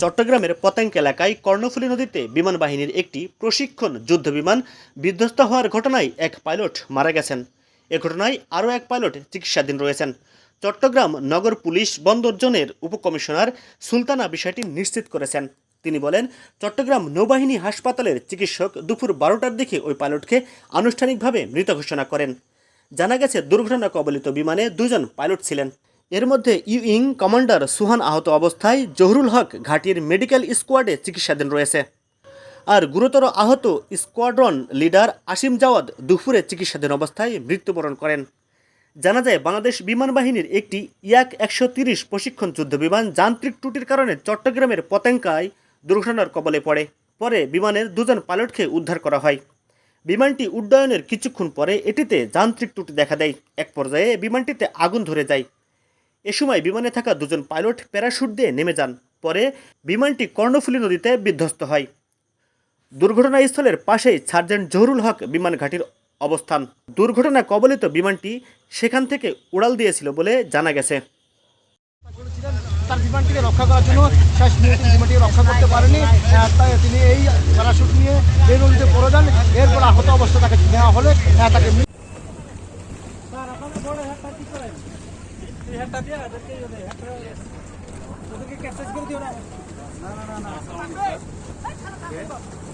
চট্টগ্রামের পতেঙ্ক এলাকায় কর্ণফুলী নদীতে বিমান বাহিনীর একটি প্রশিক্ষণ যুদ্ধ বিমান বিধ্বস্ত হওয়ার ঘটনায় এক পাইলট মারা গেছেন। এ ঘটনায় আরও এক পাইলট চিকিৎসাধীন রয়েছেন। চট্টগ্রাম নগর পুলিশ বন্দর জোনের উপকমিশনার সুলতানা বিষয়টি নিশ্চিত করেছেন। তিনি বলেন, চট্টগ্রাম নৌবাহিনী হাসপাতালের চিকিৎসক দুপুর বারোটার দিকে ওই পাইলটকে আনুষ্ঠানিকভাবে মৃত ঘোষণা করেন। জানা গেছে দুর্ঘটনা কবলিত বিমানে দুজন পাইলট ছিলেন। এর মধ্যে ইউইং কমান্ডার সুহান আহত অবস্থায় জহুরুল হক ঘাটির মেডিকেল স্কোয়াডে চিকিৎসাধীন রয়েছে। আর গুরুতর আহত স্কোয়াড্রন লিডার আসিম জাওয়াদ দুপুরে চিকিৎসাধীন অবস্থায় মৃত্যুবরণ করেন। জানা যায়, বাংলাদেশ বিমান বাহিনীর একটি ইয়াক একশো তিরিশ প্রশিক্ষণ যুদ্ধ বিমান যান্ত্রিক ত্রুটির কারণে চট্টগ্রামের পতেঙ্কায় দুর্ঘটনার কবলে পড়ে। পরে বিমানের দুজন পাইলটকে উদ্ধার করা হয়। বিমানটি উড্ডয়নের কিছুক্ষণ পরে এটিতে যান্ত্রিক ত্রুটি দেখা দেয়। এক পর্যায়ে বিমানটিতে আগুন ধরে যায়। এ সময় বিমানে থাকা দুজন পাইলট প্যারাশুট দিয়ে নেমে যান। পরে বিমানটি কর্ণফুলী নদীতে বিধ্বস্ত হয়। দুর্ঘটনাস্থলের পাশেই সার্জেন্ট জহুরুল হক বিমান ঘাটির অবস্থান। দুর্ঘটনা কবলিত বিমানটি সেখান থেকে উড়াল দিয়েছিল বলে জানা গেছে। তার বিমানটিকে রক্ষা করার জন্য শেষ মুহূর্তে বিমানটিকে রক্ষা করতে পারেনি। তাই তিনি এই প্যারাশুট নিয়ে এই নদীতে পড়ে যান, এরপর আহত অবস্থা তাকে নেওয়া হলে আহ, না মৃত-